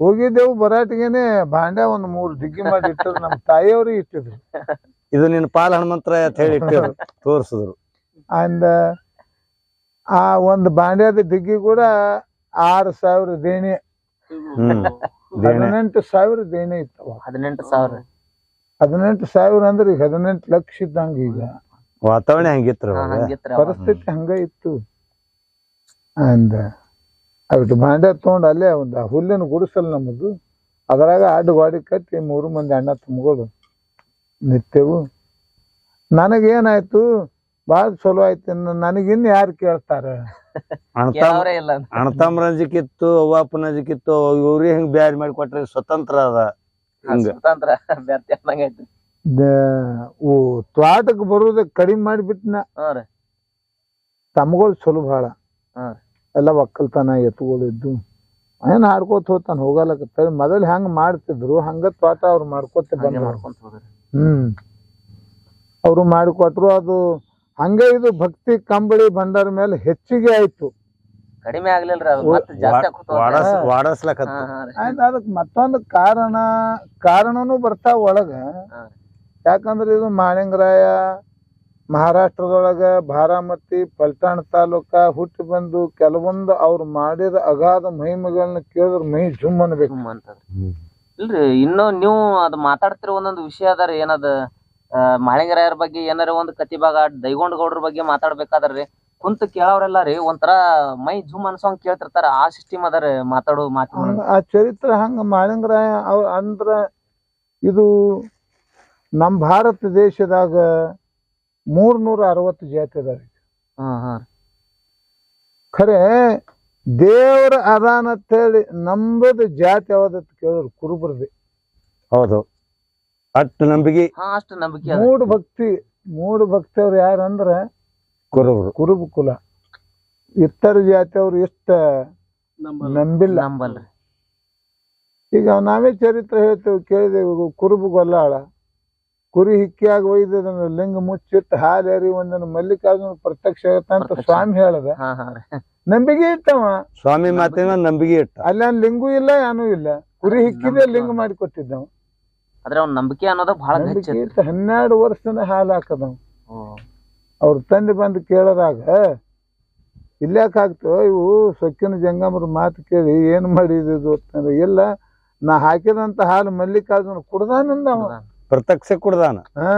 ಹೋಗಿದ್ದೆವು ಬರಾಟಿಗೆನೆ ಭಾಂಡೆ ಒಂದ್ ಮೂರ್ ಡಿಗ್ಗಿ ಮಾಡಿ ಇಟ್ಟರು ನಮ್ ತಾಯಿಯವ್ರಿಗೆ ಇಟ್ಟಿದ್ರು. ಇದು ನಿನ್ನ ಪಾಲ್ ಹನುಮಂತ್ರ ಅಂತ ಹೇಳಿ ಇಟ್ಟರು ತೋರಿಸಿದ್ರು. ಅಂದ ಆ ಒಂದ್ ಬಾಂಡ್ಯದ ಡಿಗ್ಗಿ ಕೂಡ ಆರು ಸಾವಿರ ದೇಣಿ ಹದಿನೆಂಟು ಸಾವಿರ ದೇಣಿ ಇತ್ತವ ಹದಿನೆಂಟು ಸಾವಿರ. ಹದಿನೆಂಟು ಸಾವಿರ ಅಂದ್ರೆ ಈಗ ಹದಿನೆಂಟು ಲಕ್ಷ ಇದ್ದಂಗ ಈಗ. ವಾತಾವರಣ ಹೆಂಗಿತ್ರಿ ಹಾ, ಅವಾಗ ಹಂಗಿತ್ರಿ ಅವಾಗ. ಪರಿಸ್ಥಿತಿ ಹಂಗ ಇತ್ತು. ಅಂದ ಅವಿಟ್ಟು ಬಾಂಡೆ ತೊಗೊಂಡು ಅಲ್ಲೇ ಒಂದು ಹುಲ್ಲಿನ ಗುಡಿಸಲ್ ನಮ್ಮದು. ಅದರಾಗ ಅಡ್ಡ ಗಾಡಿ ಕಟ್ಟಿ ಮೂರು ಮಂದಿ ಅಣ್ಣ ತಮ್ಮಗಳು ನಿತ್ಯವು ನನಗೇನಾಯ್ತು? ಬಾಳ ಚಲೋ ಆಯ್ತು ನನಗಿನ್ ಯಾರು ಕೇಳ್ತಾರ? ಅಣ್ತಮ್ಮ ಕೇಳವ್ರೇ ಇಲ್ಲ. ಅಣ್ತಮ್ಮ ರಂಜಿಕಿತ್ತು ಅವ್ವ ಅಪ್ಪನ ರಂಜಿಕಿತ್ತು ಇವ್ರಿಗೆ ಹಿಂಗ್ ಬ್ಯಾರಿ ಮಾಡಿ ಕೊಟ್ರಿ ಸ್ವತಂತ್ರ ಅದ. ಸ್ವತಂತ್ರ. ತ್ವಾಟಕ್ ಬರೋದ ಕಡಿಮೆ ಮಾಡಿಬಿಟ್ನ. ತಮ್ಗಳು ಚಲೋ ಬಹಳ ಹಾ. ಎಲ್ಲ ಒಕ್ಕಲ್ತನ ಎತ್ತುಗಳಿದ್ದು. ಏನ್ ಹಾಡ್ಕೋತ ಹೋತಾನ ಹೋಗಲಕತ್ತ ಮೊದಲ್ ಹೆಂಗ್ ಮಾಡ್ತಿದ್ರು ಹಂಗ ತೋಟ ಅವ್ರು ಮಾಡ್ಕೋತ ಬಂದು ಮಾಡ್ಕೊಂತ ಹ್ಮ್. ಅವ್ರು ಮಾಡಿಕೊಟ್ರು ಅದು ಹಂಗೆ ಇದು ಭಕ್ತಿ ಕಂಬಳಿ ಬಂದರ ಮೇಲೆ ಹೆಚ್ಚಿಗೆ ಆಯ್ತು. ಕಡಿಮೆ ಆಗ್ಲಿಲ್ರ ಅದು ಮತ್ತೆ ಜಾಸ್ತಿ ಆಕೋತ ಹೋದ್ರಿ. ವಾಡಸ್ ಹಾ. ವಾಡಸ್ಲಕತ್ತ. ಹಾ ಹಾ ರೀ. ಆಯ್ತು ಅದಕ್ ಮತ್ತೊಂದು ಕಾರಣ ಕಾರಣನು ಬರ್ತಾವ ಒಳಗ. ಯಾಕಂದ್ರೆ ಇದು ಮಾಳಿಂಗರಾಯ ಮಹಾರಾಷ್ಟ್ರದೊಳಗ ಬಾರಾಮತಿ ಪಲ್ಟಾಣ್ ತಾಲೂಕ ಹುಟ್ಟಿ ಬಂದು ಕೆಲವೊಂದು ಅವ್ರು ಮಾಡಿದ ಅಗಾಧ ಮಹಿಮೆಗಳನ್ನ ಕೇಳಿದ್ರೆ ಮೈ ಜುಮ್ ಅನ್ಬೇಕು. ಇಲ್ರಿ ಇನ್ನು ನೀವು ಅದ್ ಮಾತಾಡ್ತಿರೋ ಒಂದೊಂದು ವಿಷಯ ಅದಾರ ಏನದ ಮಾಳಿಂಗರಾಯರ ಬಗ್ಗೆ ಏನಾರ ಒಂದು ಕತಿ ಭಾಗ ದೈಗೊಂಡ್ ಗೌಡ್ರ ಬಗ್ಗೆ ಮಾತಾಡ್ಬೇಕಾದ್ರಿ ಕುಂತ ಕೇಳವರೆಲ್ಲ ರೀ ಒಂಥರ ಮೈ ಜುಮ್ ಅನ್ಸೋಂಗ್ ಕೇಳ್ತಿರ್ತಾರ ಆ ಸಿಸ್ಟಮ್ ಅದಾರ ಮಾತಾಡೋ ಮಾತು ಆ ಚರಿತ್ರೆ ಹಂಗ ಮಾಳಿಂಗರಾಯ ಅವ್ರ ಅಂದ್ರ ಇದು ನಮ್ಮ ಭಾರತ ದೇಶದಾಗ ಮೂರ್ನೂರ ಅರವತ್ತು ಜಾತಿ ಅದಾವೆ ಖರೆ ದೇವರ ಅದಾನ ಅಂತೇಳಿ ನಂಬದ ಜಾತಿ ಯಾವ್ದತ್ ಕೇಳಿದ್ರು ಕುರುಬರದಿ ಹೌದು. ಅಷ್ಟು ನಂಬಿಕೆ ಹಾ ಅಷ್ಟು ನಂಬಿಕೆ ಅದ. ಮೂಡು ಭಕ್ತಿ ಮೂಡು ಭಕ್ತಿಯವ್ರು ಯಾರಂದ್ರ ಕುರುಬರು. ಕುರುಬ ಕುಲ. ಇತರ ಜಾತಿಯವ್ರು ಎಷ್ಟ ನಂಬಿಲ್ಲ. ನಂಬಲ್ರಿ ಈಗ ನಾವೇ ಚರಿತ್ರೆ ಹೇಳ್ತೇವೆ ಕೇಳಿದೆ ಕುರುಬು ಗೊಲ್ಲಾಳ. ಕುರಿ ಹಿಕ್ಕಿಯಾಗಿ ಒಯ್ದು ಅದನ್ನ ಲಿಂಗ ಮುಚ್ಚಿಟ್ಟು ಹಾಲೇರಿ ಒಂದನ್ನು ಮಲ್ಲಿಕಾರ್ಜುನ ಪ್ರತ್ಯಕ್ಷ ಆಗತ್ತಂತ ಪ್ರತ್ಯಕ್ಷ. ಸ್ವಾಮಿ ಹೇಳದ. ಹಾ ಹಾ ನಂಬಿಕೆ ಇಟ್ಟವ ಸ್ವಾಮಿ ಮಾತಿನ ನಂಬಿಕೆ ಇಟ್ಟ. ಅಲ್ಲಿ ಲಿಂಗು ಇಲ್ಲ ಏನೂ ಇಲ್ಲ. ಕುರಿ ಹಿಕ್ಕಿದೆ ಲಿಂಗ ಮಾಡಿ ಕೊಟ್ಟಿದ್ದವ. ಆದ್ರೆ ಅವ್ನ ನಂಬಿಕೆ ಅನ್ನೋದು ಬಹಳ ಇಟ್ಟು ಹನ್ನೆರಡು ವರ್ಷನ ಹಾಲು ಹಾಕದ. ಅವ್ರ ತಂದೆ ಬಂದು ಕೇಳದಾಗ ಇಲ್ಯಾಕೆ ಹಾಕ್ತೇವ ಇವು ಸೊಕ್ಕಿನ ಜಂಗಮರ ಮಾತು ಕೇಳಿ ಏನ್ ಮಾಡಿದ್ದು ಅಂತಂದ್ರೆ ಇಲ್ಲ ನಾ ಹಾಕಿದಂತ ಹಾಲು ಮಲ್ಲಿಕಾರ್ಜುನ ಕುಡ್ದಾನಂದವ. ಪ್ರತ್ಯಕ್ಷ ಕುಡ್ದಾನ. ಹಾ.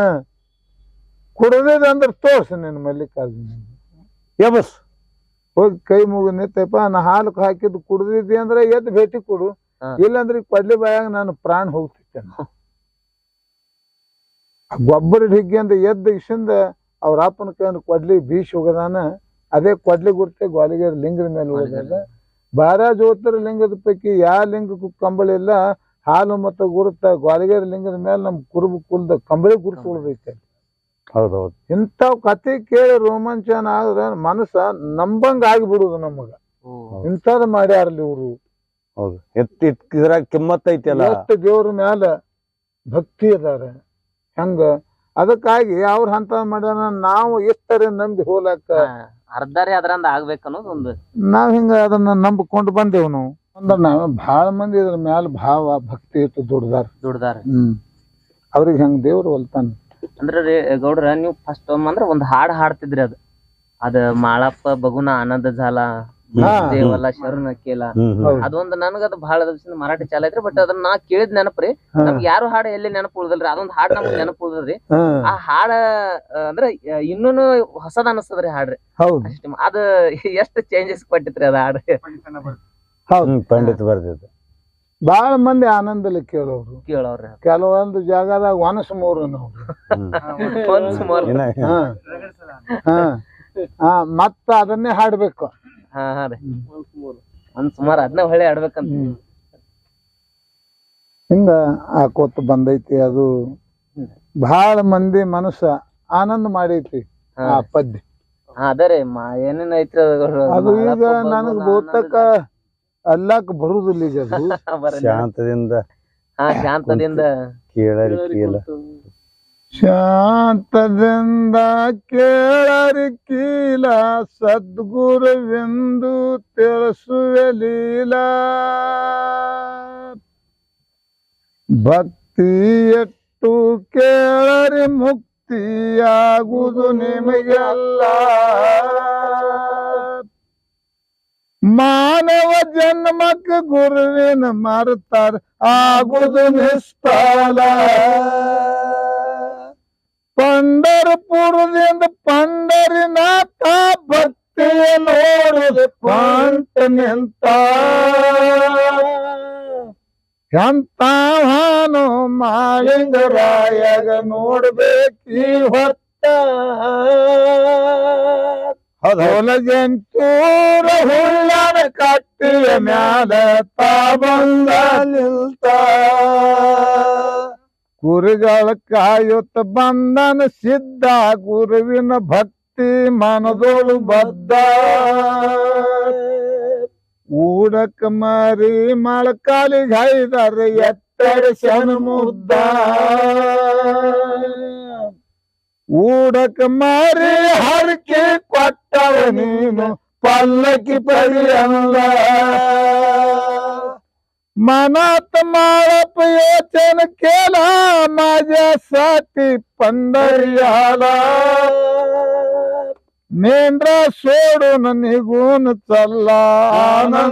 ಕುಡದಿದೆ ಅಂದ್ರೆ ತೋರ್ಸ ನೀನು ಮಲ್ಲಿಕಾರ್ಜುನ. ಯಬಸ್ ಹೋಗಿ ಕೈ ಮುಗಿ ನಿಂತಪ್ಪ ನಾ ಹಾಲು ಹಾಕಿದ್ದು ಕುಡ್ದಿದ್ದೆ ಅಂದ್ರೆ ಎದ್ದು ಭೇಟಿ ಕೊಡು. ಇಲ್ಲಾಂದ್ರೆ ಈ ಕೊಡ್ಲಿ ಬಾಯಾಗ ನಾನು ಪ್ರಾಣ ಹೋಗ್ತಿದ್ದೆ ಗೊಬ್ಬರ ಹಿಗ್ಗಿ ಅಂತ ಎದ್ದ ಇಶಿಂದ ಅವ್ರ ಅಪ್ಪನ ಕೈಯಿಂದ ಕೊಡ್ಲಿ ಬೀಶ್ ಹೋಗದಾನ. ಅದೇ ಕೊಡ್ಲಿ ಗುರ್ತೆ ಗ್ವಾಲಿಗೇರಿ ಲಿಂಗದ ಮೇಲೆ ಹೋಗದ ಬಾರ ಜ್ಯೋತಿರ ಲಿಂಗದ ಪೈಕಿ ಯಾವ ಲಿಂಗಕ್ಕೂ ಕಂಬಳಿಲ್ಲ ಹಾಲು ಮತ್ತು ಗುರುತ ಗ್ವಾಲಿಗೇರಿ ಲಿಂಗದ ಮೇಲೆ ನಮ್ಮ ಕುರುಬು ಕುಲ್ದ ಕಂಬಳಿ ಗುರುತು ಉಳಿದೈತೆ. ಹೌದೌದು. ಇಂಥವ್ ಕತೆ ಕೇಳಿ ರೋಮಾಂಚನ ಆದ್ರೆ ಮನಸ್ಸ ನಂಬಂಗ ಆಗಿಬಿಡುದು ನಮಗ. ಇಂಥದ್ ಮಾಡ್ಯಾರಲ್ಲ ಇವ್ರು. ಹೌದು. ಇದ್ರಾಗ ಕಿಮ್ಮತ್ ಐತಿಯಲ್ಲ ಎಷ್ಟು ದೇವ್ರ ಮ್ಯಾಲ ಭಕ್ತಿ ಅದಾರ. ಹೆಂಗ? ಅದಕ್ಕಾಗಿ ಅವ್ರ ಹಂತ ಮಾಡ್ಯಾರ ನಾವು ಎಷ್ಟರೆ ನಂಬಿ ಹೋಲಾಕ ಅರ್ಧ ಅರ್ಧರೇ ಅದ್ರಂದ ಆಗ್ಬೇಕು ಅನ್ನೋದು ಒಂದು. ನಾವ್ ಹಿಂಗ ಅದನ್ನ ನಂಬಿಕೊಂಡು ಬಂದೇವ್ ನಾವು. ಅಂದ್ರ ನಾವ್ ಬಹಳ ಮಂದಿ ಇದ್ರ ಮ್ಯಾಲ ಭಾವ ಭಕ್ತಿ ಇತ್ತು ದುಡ್ದಾರ. ದುಡ್ದಾರ. ಹ್ಮ್. ಅವ್ರಿಗೆ ಹೆಂಗ್ ದೇವ್ರು ಹೊಲ್ತಾನ? ಅಂದ್ರೆ ರೀ ಗೌಡ್ರ ನೀವು ಫಸ್ಟ್ ಅಂದ್ರ ಒಂದ್ ಹಾಡ್ ಹಾಡ್ತಿದ್ರಿ ಅದ. ಅದ ಮಾಳಪ್ಪ ಬಗುನ ಆನಂದ ಜಾಲ. ದೇವಲ್ಲ ಶರಣ ಕೇಲ ಅದೊಂದ್ ನನಗ ಅದ್ ಬಹಳ ದಿವಸದಿಂದ ಮರಾಠಿ ಚಾಲ ಐತ್ರಿ ಬಟ್ ಅದನ್ನ ನಾ ಕೇಳಿದ್ ನೆನಪ್ರಿ. ನಮ್ಗೆ ಯಾರು ಹಾಡ ಎಲ್ಲಿ ನೆನಪು ಉಳ್ದಲ್ರಿ ಅದೊಂದ್ ಹಾಡ್ ನಮ್ಗ್ ನೆನಪು ಉಳ್ದ್ರಿ ಆ ಹಾಡ ಅಂದ್ರ ಇನ್ನೂನು ಹೊಸದ ಅನಸ್ತದ್ರಿ ಹಾಡ್ರಿ. ಅದ ಎಷ್ಟ್ ಚೇಂಜಸ್ ಕೊಟ್ಟಿತ್ರಿ ಅದ ಹಾಡ್. ಹೌದು. ಪಂಡಿತ್ ಬರ್ದಿದ್ದು. ಬಾಳ ಮಂದಿ ಆನಂದಲ್ಲಿ ಕೇಳೋರು. ಕೇಳೋರು ಕೆಲವೊಂದು ಜಾಗದಾಗ ಒನಸ್ ಮೂರು. ನಾವು ಹಾ. ಮತ್ತ ಅದನ್ನೇ ಹಾಡ್ಬೇಕು. ಹಾ ಹಾ ರೀ. ಒಂದ್ ಸುಮಾರು ಅದನ್ನ ಹೊಳೆ ಹಿಂಗ ಆಕೋತ ಬಂದೈತಿ ಅದು ಬಹಳ ಮಂದಿ ಮನಸ್ಸ ಆನಂದ ಮಾಡೈತಿ ಹಾ. ಆ ಪದ್ಯ. ಆದರೆ ಅದೇ ರೀ ಮಾ ಏನೇನ್ ಐತ್ರಿ ಅದು ಈಗ ನನಗ್ ಬೋತಕ ಅಲ್ಲಾಕ್ ಬರುದಿಲ್ಲ ಈಗ ಅದು. ಶಾಂತದಿಂದ ಹಾ ಶಾಂತದಿಂದ ಕೇಳರಿ ಕೇಳ ಶಾಂತದಿಂದ ಕೇಳರಿ ಕೀಲ ಸದ್ಗುರುವೆಂದು ತಿಳಿಸುವೆ ಲೀಲ. ಭಕ್ತಿ ಎಟ್ಟು ಕೇಳರಿ ಮುಕ್ತಿಯಾಗುವುದು ನಿಮಗೆಲ್ಲ. ಮಾನವ ಜನ್ಮಕ್ಕೆ ಗುರುವಿನ ಮರ್ತಾರ ಆಗುದು ನಿಷ್ಠಾಲ ಪಂಡರಪುರದಿಂದ ಪಂಡರಿನಾಥ ಭಕ್ತಿಯ ನೋಡುದು ಪಂಟ ನಿಂತ. ಎಂತಾನು ಮಾಳಿಂಗರಾಯಗ ನೋಡ್ಬೇಕಿ ಹೊತ್ತ. ಹೊಲಜಂತೂರ ಹುಳ್ಳನ ಕಟ್ಟಿಯ ಮ್ಯಾಲ ತಾ ಬಂದ ನಿಲ್ತ. ಕುರಿಗಳ ಕಾಯುತ್ತ ಬಂದನ ಸಿದ್ಧ, ಗುರುವಿನ ಭಕ್ತಿ ಮನದೋಳು ಬದ್ದ ಊಡಕ ಮರಿ ಮೊಳಕಾಲಿಗೆ ಹೈದರ ಎತ್ತಡ ಶನ ಮುದ್ದ. ஊடக் மாறு ஹர்க்கு கொட்டவ நீனு பல்லக்கு பரியல்ல मनात माळप योचन केला माझ्यासाठी पंढरी आला मेंढरा सोडून निघून चालला आनंद।